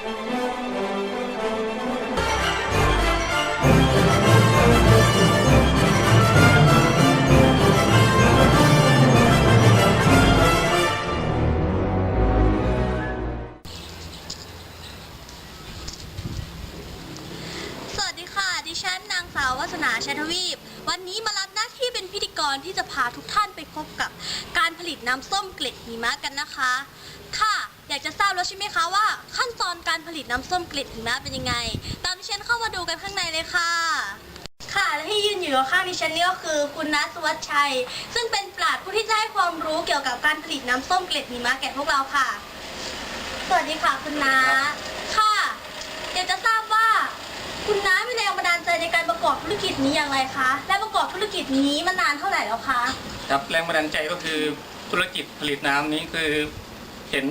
สวัสดีค่ะ ดิฉันนางสาววัฒนาชัยทวีป วันนี้มารับหน้าที่เป็นพิธีกรที่จะพาทุกท่านไปพบกับการผลิตน้ำส้มเกล็ดหิมะกันนะคะ ค่ะ อยากจะทราบแล้วใช่ไหมคะว่า ขั้นตอนการผลิตน้ำส้มเกล็ดหิมะเป็นยังไง ตามดิฉันเข้ามาดูกันข้างในเลยค่ะ ค่ะและที่ยืนอยู่ข้างดิฉันนี่ก็คือ คุณนัทวัชชัย ซึ่งเป็นปราชญ์ผู้ที่จะให้ความรู้เกี่ยวกับการผลิตน้ำส้มเกล็ดหิมะแก่พวกเราค่ะ สวัสดีค่ะคุณน้าค่ะอยากจะทราบว่า คุณน้ามีแรงบันดาลใจในการประกอบธุรกิจนี้อย่างไรคะและประกอบธุรกิจนี้มานานเท่าไหร่แล้วคะ ครับแรงบันดาลใจก็คือธุรกิจผลิตน้ำนี้คือเห็น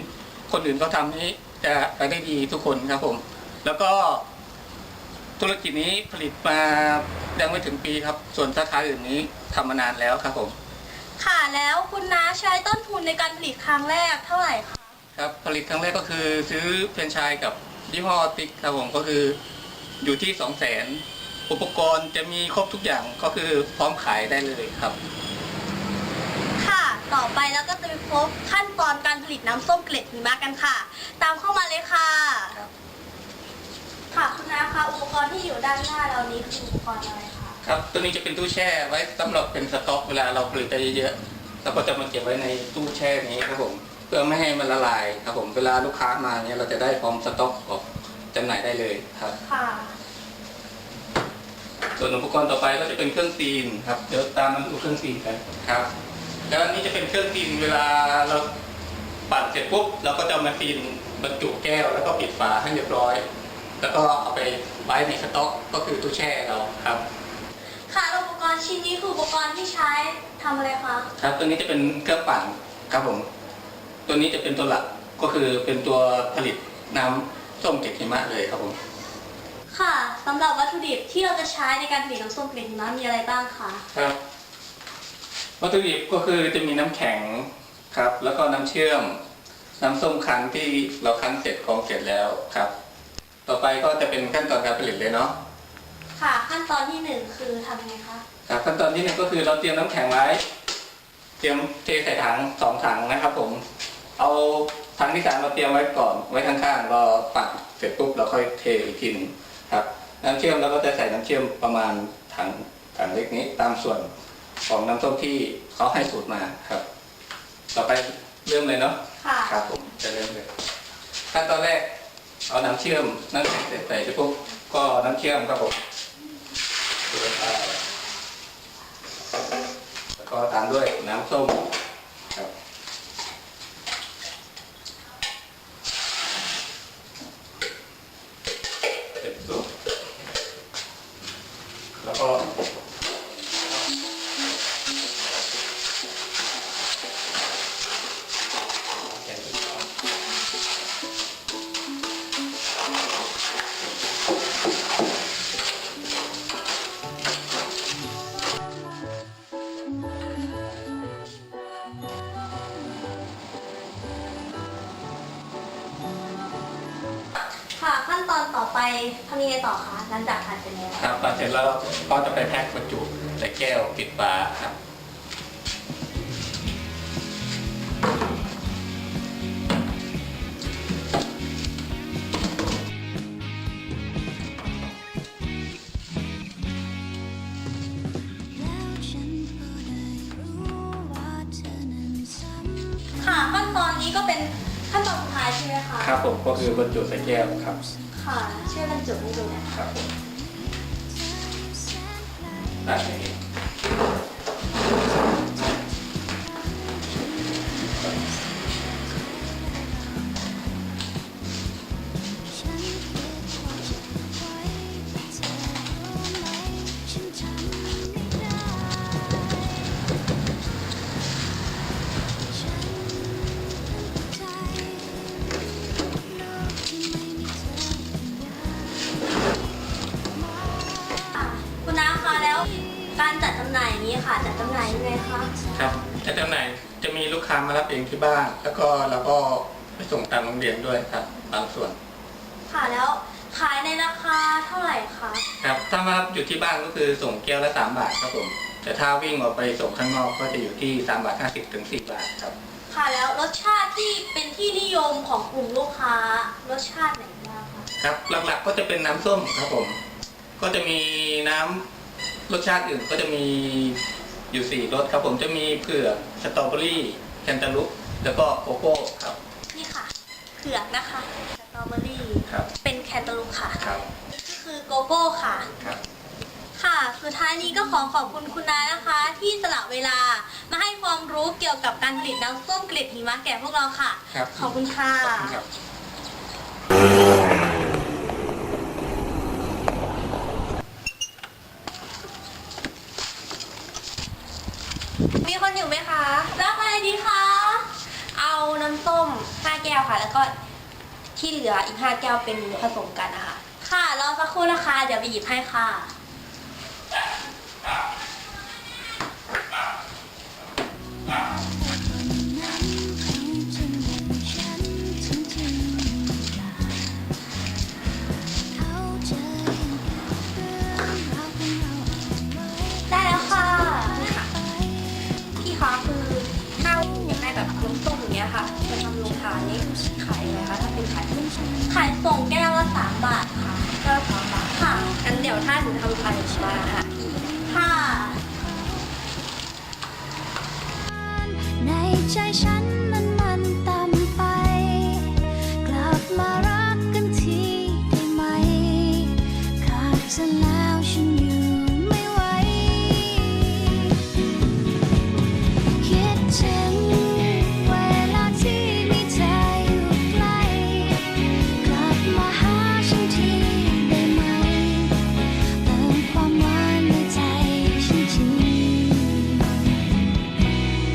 คนอื่นเขาทำนี้จะไปได้ดีทุกคนครับผม แล้วก็ธุรกิจนี้ผลิตมายังไม่ถึงปีครับ ส่วนสาขาอื่นนี้ทำมานานแล้วครับผม ค่ะแล้วคุณน้าใช้ต้นทุนในการผลิตครั้งแรกเท่าไหร่คะครับผลิตครั้งแรกก็คือซื้อเฟรนไชส์กับยี่ห้อติ๊กครับผมก็คืออยู่ที่สองแสนอุปกรณ์จะมีครบทุกอย่างก็คือพร้อมขายได้เลยครับค่ะ ต่อไปแล้วก็จะไปพบขั้นตอนการผลิตน้ำส้มเกล็ดหิมะกันค่ะ ตามเข้ามาเลยค่ะครับค่ะคุณน้าคะอุปกรณ์ที่อยู่ด้านหน้าเรานี้คืออุปกรณ์อะไรคะ ครับ ตัวนี้จะเป็นตู้แช่ไว้สำหรับเป็นสต็อกเวลาเราผลิตได้เยอะๆเราก็จะมาเก็บไว้ในตู้แช่นี้ครับผม เพื่อไม่ให้มันละลายครับผม เวลาลูกค้ามาเนี่ยเราจะได้พร้อมสต็อกออกจำหน่ายได้เลยครับ ค่ะ ส่วนอุปกรณ์ต่อไปก็จะเป็นเครื่องตีนครับ เดี๋ยวตามมาดูเครื่องตีนกันครับ แล้วอันนี้จะเป็นเครื่องตีนเวลาเราปั่นเสร็จปุ๊บเราก็จะเอามาตีนบรรจุแก้วแล้วก็ปิดฝาให้เรียบร้อย แล้วก็เอาไปไว้ในสต็อกก็คือตู้แช่เราครับ ค่ะแล้วอุปกรณ์ชิ้นนี้คืออุปกรณ์ที่ใช้ทำอะไรคะ ครับตัวนี้จะเป็นเครื่องปั่นครับผม ตัวนี้จะเป็นตัวหลักก็คือเป็นตัวผลิตน้ำส้มเกล็ดหิมะเลยครับผม ค่ะสำหรับวัตถุดิบที่เราจะใช้ในการผลิตน้ำส้มเกล็ดหิมะมีอะไรบ้างคะ ครับ วัตถุดิบก็คือจะมีน้ำแข็งครับ แล้วก็น้ำเชื่อม น้ำส้มคั้นที่เราคั้นเสร็จกรองเสร็จแล้วครับ ต่อไปก็จะเป็นขั้นตอนการผลิตเลยเนาะค่ะ ขั้นตอนที่หนึ่งคือทำยังไงคะครับขั้นตอนที่หนึ่งก็คือเราเตรียมน้ำแข็งไว้ เตรียมเทใส่ถังสองถังนะครับ ผม เอาถังที่สามเราเตรียมไว้ก่อนไว้ข้างๆรอปั่นเสร็จปุ๊บเราค่อยเทอีกทีหนึงครับ น้ำเชื่อมเราก็จะใส่น้ำเชื่อมประมาณถังถังเล็กนี้ตามส่วน ของน้ำส้มที่เขาให้สูตรมาครับ ต่อไปเริ่มเลยเนาะค่ะครับผมจะเริ่มเลยขั้นตอนแรกเอาน้ำเชื่อมน้ำแข็งใส่ใส่ปุ๊บก็น้ำเชื่อมครับผมแล้วก็ตามด้วยน้ำส้มครับเสร็จปุ๊บแล้วก็ ไปทำยังไงต่อคะหลังจากทานเสร็จแล้วครับพอเสร็จแล้วก็จะไปแพ็คบรรจุใส่แก้วปิดฝาครับ แล้วฉันก็ได้รู้ว่าเธอนั้นสำคัญ ค่ะขั้นตอนนี้ก็เป็นขั้น คะครับผมก็คือบรรจุใส่แก้วครับค่ะช่วยบรรจุให้ดูหนะคะครับผมแสนไกลได้ ยยังไงคะ ครับถ้าจำหน่ายจะมีลูกค้ามารับเองที่บ้าน แล้วก็เราก็ไปส่งตามโรงเรียนด้วยครับบางส่วน ค่ะแล้วขายในราคาเท่าไหร่คะ ครับถ้ามาอยู่ที่บ้านก็คือส่งแก้วละ3บาทครับผม แต่ถ้าวิ่งออกไปส่งข้างนอกก็จะอยู่ที่3บาท50ถึง4บาทครับ ค่ะแล้วรสชาติที่เป็นที่นิยมของกลุ่มลูกค้ารสชาติไหนบ้างคะครับหลักๆก็จะเป็นน้ำส้มครับผม ก็จะมีน้ำรสชาติอื่นก็จะมี อยู่สี่รสครับผมจะมีเผือกสตรอเบอรี่แคนตาลูปแล้วก็โกโก้ครับ นี่ค่ะเผือกนะคะสตรอเบอรี่ครับ เป็นแคนตาลูปค่ะครับนี่ก็คือโกโก้ค่ะ ครับ ค่ะ สุดท้ายนี้ก็ขอขอบคุณคุณนานะคะ ที่สละเวลามาให้ความรู้เกี่ยวกับการผลิตน้ำส้มเกล็ดหิมะแก่พวกเราค่ะ ครับ ขอบคุณค่ะ ขอบคุณครับ มีคนอยู่ไหมคะ รับอะไรดีคะ เอาน้ำส้ม 5 แก้วค่ะ แล้วก็ที่เหลืออีกห้าแก้วเป็นผสมกันนะคะ ค่ะรอสักครู่นะคะ เดี๋ยวไปหยิบให้ค่ะนั้ ขายส่งแก้วละสามบาทค่ะก็สามบาทค่ะงั้นเดี๋ยวถ้าหนูทำขายมาหาพี่ค่ะในใจฉัน